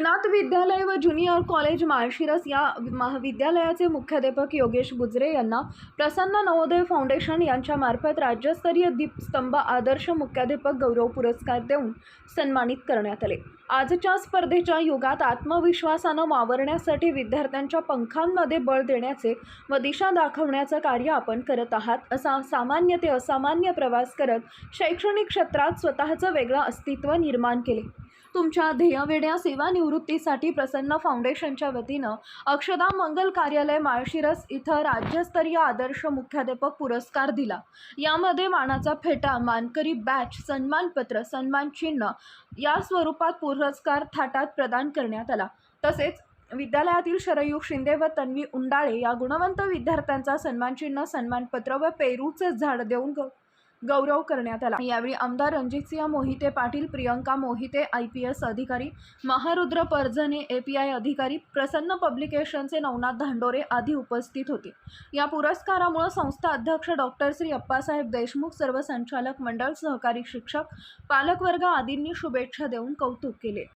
श्रीनाथ विद्यालय व junior college Malshiras या महाविद्यालयाचे मुख्याध्यापक योगेश बुजरे यांना प्रसन्न नवोदय फाउंडेशन यांच्यामार्फत राज्यस्तरीय दीपस्तंभ आदर्श मुख्याध्यापक गौरव पुरस्कार देऊन सन्मानित करण्यात आले. आजच्या स्पर्धेच्या युगात आत्मविश्वासानं वावरण्यासाठी विद्यार्थ्यांच्या पंखांमध्ये बळ देण्याचे व दिशा दाखवण्याचं कार्य आपण करत आहात असा सामान्य ते असामान्य प्रवास करत शैक्षणिक क्षेत्रात स्वतःचं वेगळं अस्तित्व निर्माण केले. तुमच्या ध्येयवेड्या सेवानिवृत्तीसाठी प्रसन्न फाउंडेशनच्या वतीनं अक्षदा मंगल कार्यालय माळशिरस इथं राज्यस्तरीय आदर्श मुख्याध्यापक पुरस्कार दिला. यामध्ये मानाचा फेटा मानकरी बॅच सन्मानपत्र सन्मान चिन्ह या स्वरूपात पुरस्कार थाटात प्रदान करण्यात आला. तसेच विद्यालयातील शरयू शिंदे व तन्वी उंडाळे या गुणवंत विद्यार्थ्यांचा सन्मानचिन्ह सन्मानपत्र व पेरूचे झाड देऊन गौरव करण्यात आला. यावेळी आमदार Ranjitsinh Mohite Patil Priyanka Mohite I P S अधिकारी Maharudra Parjane A P I अधिकारी प्रसन्न पब्लिकेशनचे नवनाथ धांडोरे आदी उपस्थित होते. या पुरस्कारामुळे संस्था अध्यक्ष डॉक्टर श्री अप्पासाहेब देशमुख सर्व संचालक मंडळ सहकारी शिक्षक पालकवर्ग आदींनी शुभेच्छा देऊन कौतुक केले.